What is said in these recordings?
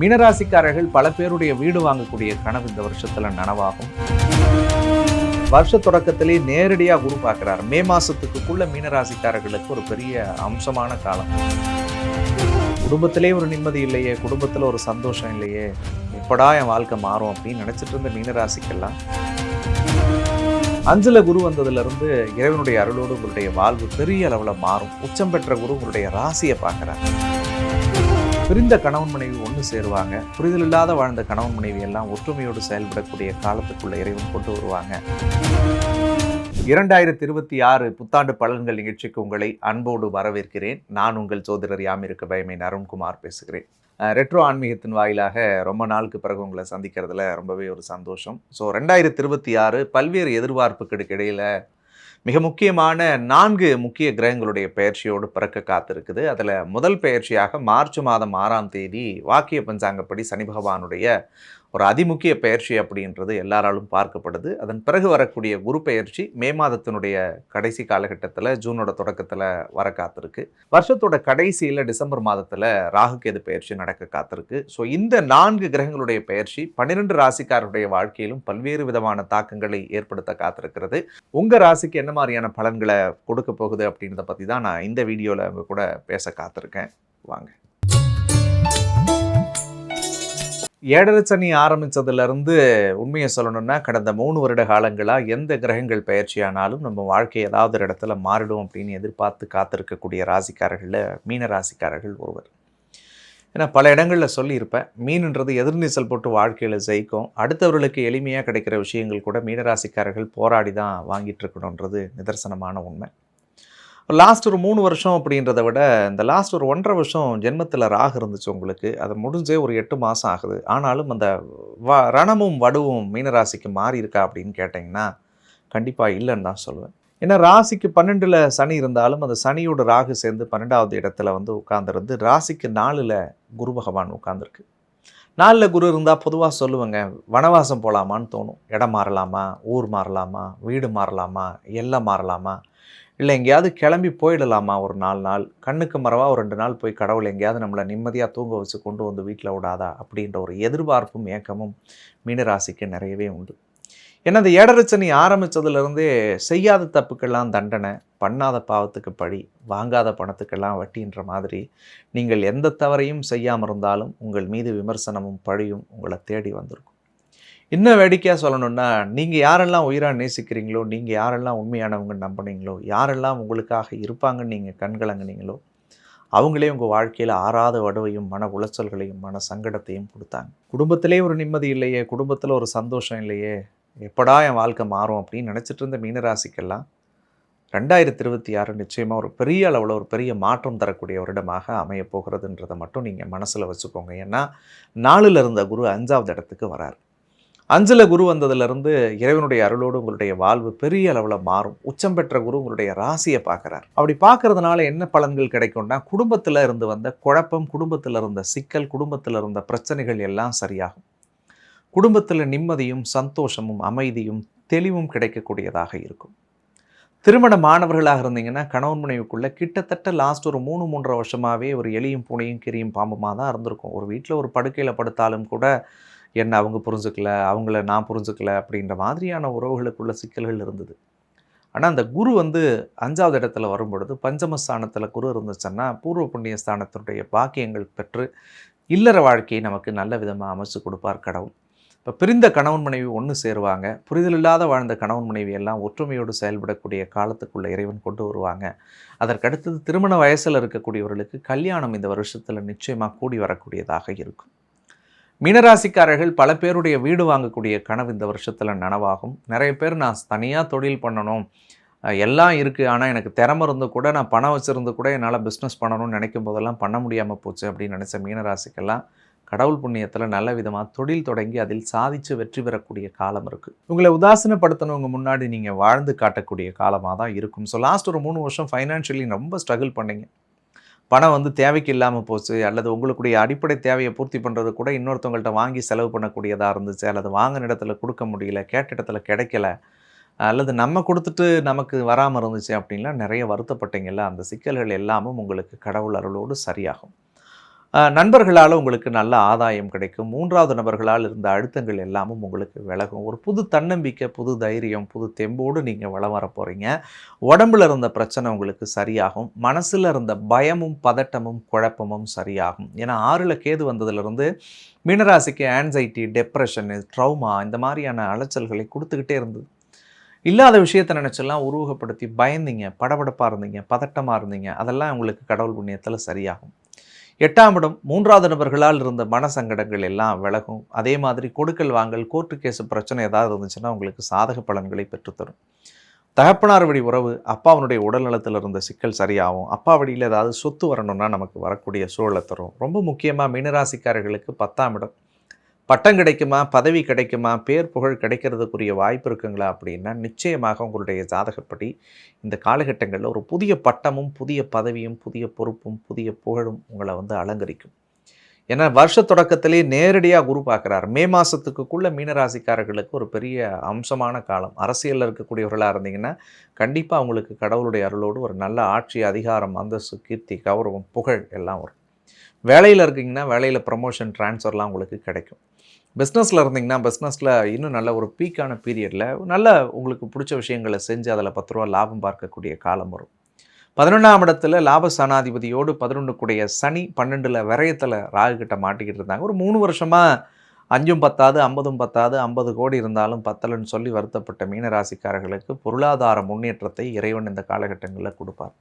மீனராசிக்காரர்கள் பல பேருடைய வீடு வாங்கக்கூடிய கனவு இந்த வருஷத்துல நனவாகும். வருஷ தொடக்கத்திலே நேரடியா குரு பார்க்கிறார். மே மாசத்துக்குள்ள மீனராசிக்காரர்களுக்கு ஒரு பெரிய அம்சமான காலம். குடும்பத்திலே ஒரு நிம்மதி இல்லையே குடும்பத்தில் ஒரு சந்தோஷம் இல்லையே எப்படா என் வாழ்க்கை மாறும் அப்படின்னு நினைச்சிட்டு இருந்த மீனராசிக்கெல்லாம் அஞ்சல குரு வந்ததுல இருந்து இறைவனுடைய அருளோடு உங்களுடைய வாழ்வு பெரிய அளவில் மாறும். உச்சம் பெற்ற குரு உங்களுடைய ராசியை பார்க்குறாரு. பிரிந்த கணவன் மனைவி ஒன்று சேருவாங்க. புரிதல் இல்லாத வாழ்ந்த கணவன் மனைவி எல்லாம் ஒற்றுமையோடு செயல்படக்கூடிய காலத்துக்குள்ள இறைவன் கொண்டு வருவாங்க. இரண்டாயிரத்தி இருபத்தி ஆறு புத்தாண்டு பலன்கள் நிகழ்ச்சிக்கு உங்களை அன்போடு வரவேற்கிறேன். நான் உங்கள் சோதரர் யாமிருக்க பயமை அருண்குமார் பேசுகிறேன். ரெட்ரோ ஆன்மீகத்தின் வாயிலாக ரொம்ப நாளுக்கு பிறகு உங்களை சந்திக்கிறதுல ரொம்பவே ஒரு சந்தோஷம். ஸோ ரெண்டாயிரத்தி இருபத்தி ஆறு பல்வேறு எதிர்பார்ப்புகளுக்கு இடையில மிக முக்கியமான நான்கு முக்கிய கிரகங்களுடைய பெயர்ச்சியோடு பிறக்க காத்திருக்குது. அதில் முதல் பெயர்ச்சியாக மார்ச் மாதம் ஆறாம் தேதி வாக்கிய பஞ்சாங்கப்படி சனி பகவானுடைய ஒரு அதிமுக்கிய பெயர்ச்சி அப்படின்றது எல்லாராலும் பார்க்கப்படுது. அதன் பிறகு வரக்கூடிய குரு பயிற்சி மே மாதத்தினுடைய கடைசி காலகட்டத்தில் ஜூனோட தொடக்கத்தில் வர காத்திருக்கு. வருஷத்தோட கடைசியில் டிசம்பர் மாதத்தில் ராகுகேது பெயர்ச்சி நடக்க காத்திருக்கு. ஸோ இந்த நான்கு கிரகங்களுடைய பெயர்ச்சி பன்னிரெண்டு ராசிக்காரருடைய வாழ்க்கையிலும் பல்வேறு விதமான தாக்கங்களை ஏற்படுத்த காத்திருக்கிறது. உங்கள் ராசிக்கு என்ன மாதிரியான பலன்களை கொடுக்க போகுது அப்படின்றத பற்றி தான் நான் இந்த வீடியோவில் அவங்க கூட பேச காத்திருக்கேன். வாங்க. ஏழரை சனி ஆரம்பித்ததுலேருந்து உண்மையை சொல்லணும்னா கடந்த மூணு வருட காலங்களாக எந்த கிரகங்கள் பயிற்சியானாலும் நம்ம வாழ்க்கை ஏதாவது ஒரு இடத்துல மாறிடும் அப்படின்னு எதிர்பார்த்து காத்திருக்கக்கூடிய ராசிக்காரர்களில் மீன ராசிக்காரர்கள் ஒருவர். ஏன்னா பல இடங்களில் சொல்லியிருப்பேன் மீன்ன்றது எதிர்நீச்சல் போட்டு வாழ்க்கையில் ஜெயிக்கும். அடுத்தவர்களுக்கு எளிமையாக கிடைக்கிற விஷயங்கள் கூட மீனராசிக்காரர்கள் போராடி தான் வாங்கிட்டு இருக்கணுன்றது நிதர்சனமான உண்மை. இப்போ லாஸ்ட் ஒரு மூணு வருஷம் அப்படின்றத விட இந்த லாஸ்ட் ஒரு ஒன்றரை வருஷம் ஜென்மத்தில் ராகு இருந்துச்சு உங்களுக்கு. அது முடிஞ்சே ஒரு எட்டு மாதம் ஆகுது. ஆனாலும் அந்த வ ரணமும் வடுவும் மீனராசிக்கு மாறி இருக்கா அப்படின்னு கேட்டிங்கன்னா கண்டிப்பாக இல்லைன்னு தான் சொல்லுவேன் ஏன்னா ராசிக்கு பன்னெண்டில் சனி இருந்தாலும் அந்த சனியோட ராகு சேர்ந்து பன்னெண்டாவது இடத்துல வந்து உட்காந்துருந்து ராசிக்கு நாலில் குரு பகவான் உட்காந்துருக்கு நாலில் குரு இருந்தால் பொதுவாக சொல்லுவேங்க வனவாசம் போகலாமான்னு தோணும். இடம் மாறலாமா? ஊர் மாறலாமா? வீடு மாறலாமா? எல்லாம் மாறலாமா? இல்லை எங்கேயாவது கிளம்பி போயிடலாமா ஒரு நாலு நாள்? கண்ணுக்கு மறவாக ஒரு ரெண்டு நாள் போய் கடவுள் எங்கேயாவது நம்மளை நிம்மதியாக தூங்க வச்சு கொண்டு வந்து வீட்டில் விடாதா? அப்படின்ற ஒரு எதிர்பார்ப்பும் ஏக்கமும் மீனராசிக்கு நிறையவே உண்டு. ஏன்னா இந்த ஏடரச்சனி ஆரம்பித்ததுலேருந்தே செய்யாத தப்புக்கெல்லாம் தண்டனை பண்ணாத பாவத்துக்கு பழி வாங்காத பணத்துக்கெல்லாம் வட்டின்ற மாதிரி நீங்கள் எந்த தவறையும் செய்யாமல் இருந்தாலும் உங்கள் மீது விமர்சனமும் பழியும் உங்களை தேடி வந்திருக்கும். இன்னும் வேடிக்கையாக சொல்லணும்னா நீங்கள் யாரெல்லாம் உயிராக நேசிக்கிறீங்களோ நீங்கள் யாரெல்லாம் உண்மையானவங்க நம்பினீங்களோ யாரெல்லாம் உங்களுக்காக இருப்பாங்கன்னு நீங்கள் கண்கலங்குனீங்களோ அவங்களே உங்கள் வாழ்க்கையில் ஆறாத வடுவையும் மன உளைச்சல்களையும் மன சங்கடத்தையும் கொடுத்தாங்க. குடும்பத்திலே ஒரு நிம்மதி இல்லையே குடும்பத்தில் ஒரு சந்தோஷம் இல்லையே எப்படா என் வாழ்க்கை மாறும் அப்படின்னு நினச்சிட்டு இருந்த மீனராசிக்கெல்லாம் ரெண்டாயிரத்தி இருபத்தி ஆறு நிச்சயமாக ஒரு பெரிய அளவில் ஒரு பெரிய மாற்றம் தரக்கூடிய வருடமாக அமைய போகிறதுன்றதை மட்டும் நீங்கள் மனசில் வச்சுக்கோங்க. ஏன்னா நாளில் இருந்த குரு அஞ்சாவது இடத்துக்கு வரார். அஞ்சல குரு வந்ததுலேருந்து இறைவனுடைய அருளோடு உங்களுடைய வாழ்வு பெரிய அளவில் மாறும். உச்சம் பெற்ற குரு உங்களுடைய ராசியை பார்க்குறார். அப்படி பார்க்கறதுனால என்ன பலன்கள் கிடைக்கும்னா குடும்பத்தில் இருந்து வந்த குழப்பம் குடும்பத்தில் இருந்த சிக்கல் குடும்பத்தில் இருந்த பிரச்சனைகள் எல்லாம் சரியாகும். குடும்பத்தில் நிம்மதியும் சந்தோஷமும் அமைதியும் தெளிவும் கிடைக்கக்கூடியதாக இருக்கும். திருமண மாணவர்களாக இருந்தீங்கன்னா கணவன் மனைவிக்குள்ளே கிட்டத்தட்ட லாஸ்ட் ஒரு மூணு மூன்றரை வருஷமாகவே ஒரு எலியும் பூனையும் கிரியும் பாம்புமாக தான் இருந்திருக்கும். ஒரு வீட்டில் ஒரு படுக்கையில் படுத்தாலும் கூட என்ன அவங்க புரிஞ்சுக்கல அவங்கள நான் புரிஞ்சுக்கல அப்படின்ற மாதிரியான உறவுகளுக்குள்ள சிக்கல்கள் இருந்தது. ஆனால் அந்த குரு வந்து அஞ்சாவது இடத்துல வரும்பொழுது பஞ்சமஸ்தானத்தில் குரு இருந்துச்சுன்னா பூர்வ புண்ணிய ஸ்தானத்தினுடைய பாக்கியங்கள் பெற்று இல்லற வாழ்க்கையை நமக்கு நல்ல விதமாக அமைச்சு கொடுப்பார் கடவுள். இப்போ பிரிந்த கணவன் மனைவி ஒன்று சேருவாங்க. புரிதல் இல்லாத வாழ்ந்த கணவன் மனைவி எல்லாம் ஒற்றுமையோடு செயல்படக்கூடிய காலத்துக்குள்ளே இறைவன் கொண்டு வருவாங்க. அதற்கடுத்தது திருமண வயசில் இருக்கக்கூடியவர்களுக்கு கல்யாணம் இந்த வருஷத்தில் நிச்சயமாக கூடி வரக்கூடியதாக இருக்கும். மீனராசிக்காரர்கள் பல பேருடைய வீடு வாங்கக்கூடிய கனவு இந்த வருஷத்தில் நனவாகும். நிறைய பேர் நான் தனியாக தொழில் பண்ணணும். எல்லாம் இருக்குது ஆனால் எனக்கு திறமை இருந்து கூட நான் பணம் வச்சுருந்து கூட என்னால் பிஸ்னஸ் பண்ணணும்னு நினைக்கும் போதெல்லாம் பண்ண முடியாமல் போச்சு அப்படின்னு நினச்ச மீனராசிக்கெல்லாம் கடவுள் புண்ணியத்தில் நல்ல விதமாக தொழில் தொடங்கி அதில் சாதித்து வெற்றி பெறக்கூடிய காலம் இருக்குது உங்களை உதாசீனப்படுத்தினவங்க முன்னாடி நீங்கள் வாழ்ந்து காட்டக்கூடிய காலமாக தான் இருக்கும். ஸோ லாஸ்ட் ஒரு மூணு வருஷம் ஃபைனான்ஷியலி ரொம்ப ஸ்ட்ரகிள் பண்ணீங்க. பணம் வந்து தேவைக்கு இல்லாமல் போச்சு அல்லது உங்களுக்குடைய அடிப்படை தேவையை பூர்த்தி பண்ணுறது கூட இன்னொருத்தவங்கள்ட்ட வாங்கி செலவு பண்ணக்கூடியதாக இருந்துச்சு அல்லது வாங்கின இடத்துல கொடுக்க முடியல கேட்ட இடத்துல கிடைக்கல அல்லது நம்ம கொடுத்துட்டு நமக்கு வராமல் இருந்துச்சு அப்படின்லாம் நிறைய வருத்தப்பட்டீங்கல்ல அந்த சிக்கல்கள் எல்லாமும் உங்களுக்கு கடவுள் அருளோடு சரியாகும். நண்பர்களால் உங்களுக்கு நல்ல ஆதாயம் கிடைக்கும். மூன்றாவது நபர்களால் இருந்த அழுத்தங்கள் எல்லாமும் உங்களுக்கு விலகும். ஒரு புது தன்னம்பிக்கை புது தைரியம் புது தெம்போடு நீங்கள் வளம் வர போகிறீங்க உடம்புல இருந்த பிரச்சனை உங்களுக்கு சரியாகும். மனசில் இருந்த பயமும் பதட்டமும் குழப்பமும் சரியாகும். ஏன்னா ஆறில் கேது வந்ததுலேருந்து மீனராசிக்கு ஆன்சைட்டி டெப்ரெஷனு ட்ரௌமா இந்த மாதிரியான அலைச்சல்களை கொடுத்துக்கிட்டே இருந்தது. இல்லாத விஷயத்தை நினச்செல்லாம் உருவகப்படுத்தி பயந்தீங்க. படபடப்பாக இருந்தீங்க. பதட்டமாக இருந்தீங்க. அதெல்லாம் உங்களுக்கு கடவுள் புண்ணியத்தில் சரியாகும். எட்டாம் இடம் மூன்றாவது நபர்களால் இருந்த மனசங்கடங்கள் எல்லாம் விலகும். அதே மாதிரி கொடுக்கல் வாங்கல் கோர்ட்டு கேஸு பிரச்சனை ஏதாவது இருந்துச்சுன்னா உங்களுக்கு சாதக பலன்களை பெற்றுத்தரும். தகப்பனார் வழி உறவு அப்பாவனுடைய உடல்நலத்தில் இருந்த சிக்கல் சரியாகும். அப்பா வழியில் ஏதாவது சொத்து வரணும்னா நமக்கு வரக்கூடிய சூழலை தரும். ரொம்ப முக்கியமாக மீனராசிக்காரர்களுக்கு பத்தாம் இடம். பட்டம் கிடைக்குமா? பதவி கிடைக்குமா? பேர் புகழ் கிடைக்கிறதுக்குரிய வாய்ப்பு இருக்குங்களா? அப்படின்னா நிச்சயமாக உங்களுடைய ஜாதகப்படி இந்த காலகட்டங்களில் ஒரு புதிய பட்டமும் புதிய பதவியும் புதிய பொறுப்பும் புதிய புகழும் உங்களை வந்து அலங்கரிக்கும். ஏன்னா வருஷ தொடக்கத்திலே நேரடியாக குரு பார்க்குறார். மே மாதத்துக்குள்ளே மீனராசிக்காரர்களுக்கு ஒரு பெரிய அம்சமான காலம். அரசியலில் இருக்கக்கூடியவர்களாக இருந்தீங்கன்னா கண்டிப்பாக அவங்களுக்கு கடவுளுடைய அருளோடு ஒரு நல்ல ஆட்சி அதிகாரம் அந்தஸ்து கீர்த்தி கௌரவம் புகழ் எல்லாம் வரும். வேலையில் இருக்கீங்கன்னா வேலையில் ப்ரமோஷன் ட்ரான்ஸ்ஃபர்லாம் உங்களுக்கு கிடைக்கும். பிஸ்னஸில் இருந்தீங்கன்னா பிஸ்னஸில் இன்னும் நல்ல ஒரு பீக்கான பீரியடில் நல்ல உங்களுக்கு பிடிச்ச விஷயங்களை செஞ்சு அதில் பத்து ரூபா லாபம் பார்க்கக்கூடிய காலம் வரும். பதினொன்றாம் இடத்துல லாப சனாதிபதியோடு பதினொன்று கூடிய சனி பன்னெண்டில் விரயத்தில் ராகு கிட்ட மாட்டிக்கிட்டு இருந்தாங்க. ஒரு மூணு வருஷமாக அஞ்சும் பத்தாது ஐம்பதும் பத்தாது ஐம்பது கோடி இருந்தாலும் பத்தலன்னு சொல்லி வருத்தப்பட்ட மீனராசிக்காரர்களுக்கு பொருளாதார முன்னேற்றத்தை இறைவன் இந்த காலகட்டங்களில் கொடுப்பார்.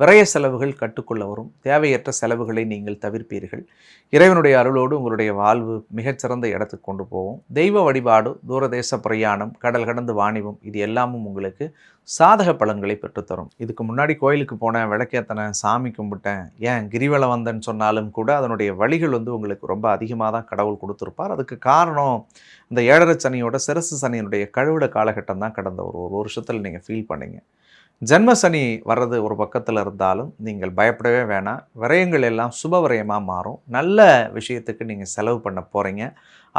விரய செலவுகள் கட்டுக்குள்ள வரும். தேவையற்ற செலவுகளை நீங்கள் தவிர்ப்பீர்கள். இறைவனுடைய அருளோடு உங்களுடைய வாழ்வு மிகச்சிறந்த இடத்துக்கு கொண்டு போகும் தெய்வ வழிபாடு தூரதேச பிரயாணம் கடல் கடந்து வாணிபம் இது எல்லாமும் உங்களுக்கு சாதக பலன்களை பெற்றுத்தரும். இதுக்கு முன்னாடி கோயிலுக்கு போனேன் விளக்கேத்தனேன் சாமி கும்பிட்டேன். ஏன் கிரிவலம் வந்தேன்னு சொன்னாலும் கூட அதனுடைய வழிகள் வந்து உங்களுக்கு ரொம்ப அதிகமாக தான் கடவுள் கொடுத்துருப்பார். அதுக்கு காரணம் இந்த ஏழரை சனியோட சிரசு சனியினுடைய கழுவிட காலகட்டம் தான் கடந்த ஒரு ஒரு வருஷத்தில் நீங்கள் ஃபீல் பண்ணீங்க. ஜென்ம சனி வர்றது ஒரு பக்கத்தில் இருந்தாலும் நீங்கள் பயப்படவே வேணாம். விரயங்கள் எல்லாம் சுப விரயமாக மாறும். நல்ல விஷயத்துக்கு நீங்கள் செலவு பண்ண போகிறீங்க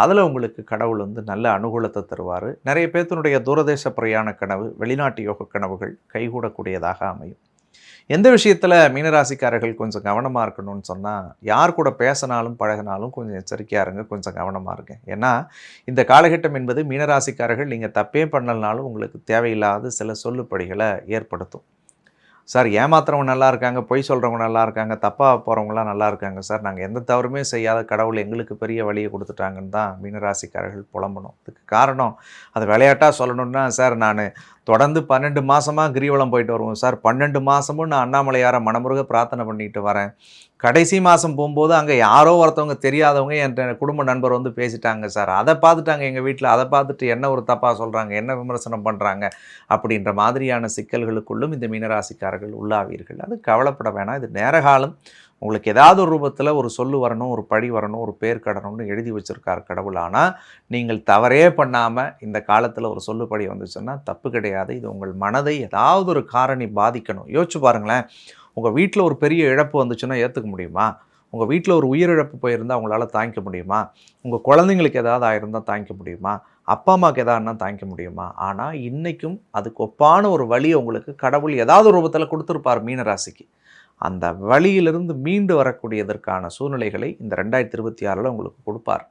அதில் உங்களுக்கு கடவுள் வந்து நல்ல அனுகூலத்தை தருவார். நிறைய பேர்த்தினுடைய தூரதேச பிரயாண கனவு வெளிநாட்டு யோக கனவுகள் கைகூடக்கூடியதாக அமையும். எந்த விஷயத்தில் மீனராசிக்காரர்கள் கொஞ்சம் கவனமாக இருக்கணும்னு சொன்னால் யார் கூட பேசினாலும் பழகினாலும் கொஞ்சம் எச்சரிக்கையாக இருங்க கொஞ்சம் கவனமாக இருங்க. ஏன்னா இந்த காலகட்டம் என்பது மீனராசிக்காரர்கள் நீங்கள் தப்பே பண்ணலனாலும் உங்களுக்கு தேவையில்லாத சில சொல்லுப்படிகளை ஏற்படுத்தும். சார் ஏமாத்துறவங்க நல்லா இருக்காங்க பொய் சொல்கிறவங்க நல்லா இருக்காங்க தப்பாக போகிறவங்களாம் நல்லா இருக்காங்க சார். நாங்கள் எந்த தவறுமே செய்யாத கடவுள் எங்களுக்கு பெரிய வழியை கொடுத்துட்டாங்கன்னு தான் மீனராசிக்காரர்கள் புலம்பணும். இதுக்கு காரணம் அது விளையாட்டாக சொல்லணுன்னா சார் நான். தொடர்ந்து பன்னெண்டு மாதமாக கிரிவலம் போயிட்டு வருவோம் சார். பன்னெண்டு மாதமும் நான் அண்ணாமலையாரை மனமுருக பிரார்த்தனை பண்ணிட்டு வரேன். கடைசி மாதம் போகும்போது அங்கே யாரோ ஒருத்தவங்க தெரியாதவங்க என் குடும்ப நண்பர் வந்து பேசிட்டாங்க சார் அதை பார்த்துட்டாங்க எங்கள் வீட்டில் அதை பார்த்துட்டு என்ன ஒரு தப்பாக சொல்கிறாங்க என்ன விமர்சனம் பண்ணுறாங்க அப்படின்ற மாதிரியான சிக்கல்களுக்குள்ளும் இந்த மீனராசிக்காரர்கள் உள்ளாவீர்கள். அது கவலைப்பட வேணாம். இது நேரகாலம். உங்களுக்கு ஏதாவது ஒரு ரூபத்தில் ஒரு சொல்லு வரணும் ஒரு பழி வரணும் ஒரு பேர் கடணும்னு எழுதி வச்சிருக்கார் கடவுள். ஆனால் நீங்கள் தவறே பண்ணாமல் இந்த காலத்தில் ஒரு சொல்லுப்படி வந்துச்சுன்னா தப்பு கிடையாது. இது உங்கள் மனதை ஏதாவது ஒரு காரணி பாதிக்கணும். யோசிச்சு பாருங்களேன். உங்கள் வீட்டில் ஒரு பெரிய இழப்பு வந்துச்சுன்னா ஏற்றுக்க முடியுமா? உங்கள் வீட்டில் ஒரு உயிரிழப்பு போயிருந்தால் உங்களால் தாங்கிக்க முடியுமா? உங்கள் குழந்தைங்களுக்கு ஏதாவது ஆயிருந்தால் தாங்கிக்க முடியுமா? அப்பா அம்மாவுக்கு எதாதுன்னா தாங்கிக்க முடியுமா? ஆனால் இன்றைக்கும் அதுக்கு ஒப்பான ஒரு வழியை உங்களுக்கு கடவுள் ஏதாவது ஒரு ரூபத்தில் கொடுத்துருப்பார் மீனராசிக்கு. அந்த வழியிலிருந்து மீண்டு வரக்கூடியதற்கான சூழ்நிலைகளை இந்த ரெண்டாயிரத்தி இருபத்தி ஆறில் உங்களுக்கு கொடுப்பார்.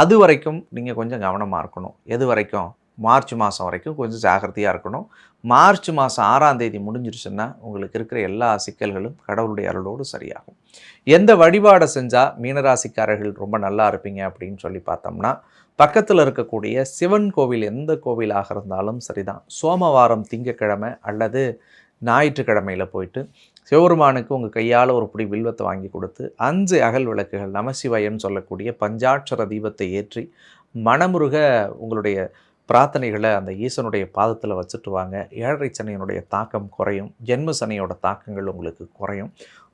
அது வரைக்கும் நீங்கள் கொஞ்சம் கவனமாக இருக்கணும். எது வரைக்கும்? மார்ச் மாதம் வரைக்கும் கொஞ்சம் ஜாகிரதையாக இருக்கணும். மார்ச் மாதம் ஆறாம் தேதி முடிஞ்சிருச்சுன்னா உங்களுக்கு இருக்கிற எல்லா சிக்கல்களும் கடவுளுடைய அருளோடு சரியாகும். எந்த வழிபாடை செஞ்சால் மீனராசிக்காரர்கள் ரொம்ப நல்லா இருப்பீங்க அப்படின்னு சொல்லி பார்த்தோம்னா பக்கத்தில் இருக்கக்கூடிய சிவன் கோவில் எந்த கோவிலாக இருந்தாலும் சரிதான். சோமவாரம் திங்கக்கிழமை அல்லது ஞாயிற்றுக்கிழமையில் போயிட்டு சிவபெருமானுக்கு உங்கள் கையால் ஒரு பிடி வில்வத்தை வாங்கி கொடுத்து அஞ்சு அகல் விளக்குகள் நமசிவயம் சொல்லக்கூடிய பஞ்சாட்சர தீபத்தை ஏற்றி மனமுருக உங்களுடைய பிரார்த்தனைகளை அந்த ஈசனுடைய பாதத்தில் வச்சுட்டு வாங்க. ஏழரை சனியினுடைய தாக்கம் குறையும். ஜென்ம சனியோட தாக்கங்கள் உங்களுக்கு குறையும்.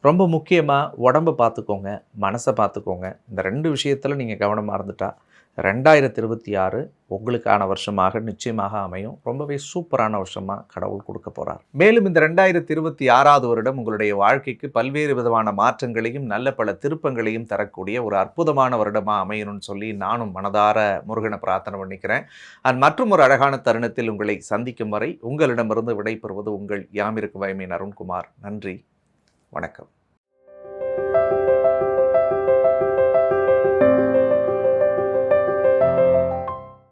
ரொம்ப முக்கியமாக உடம்பை பார்த்துக்கோங்க மனசை பார்த்துக்கோங்க. இந்த ரெண்டு விஷயத்தில் நீங்கள் கவனமாக இருந்துட்டா ரெண்டாயிரத்தி இருபத்தி ஆறு உங்களுக்கான வருஷமாக நிச்சயமாக அமையும். ரொம்பவே சூப்பரான வருஷமாக கடவுள் கொடுக்க போகிறார் மேலும் இந்த ரெண்டாயிரத்தி இருபத்தி ஆறாவது வருடம் உங்களுடைய வாழ்க்கைக்கு பல்வேறு விதமான மாற்றங்களையும் நல்ல பல திருப்பங்களையும் தரக்கூடிய ஒரு அற்புதமான வருடமாக அமையணும்னு சொல்லி நானும் மனதார முருகனை பிரார்த்தனை பண்ணிக்கிறேன். அண்ட் மற்றும் ஒரு அழகான தருணத்தில் உங்களை சந்திக்கும் வரை உங்களிடமிருந்து விடைபெறுவது உங்கள் யாமிருக்கு வயமை அருண்குமார். நன்றி. வணக்கம்.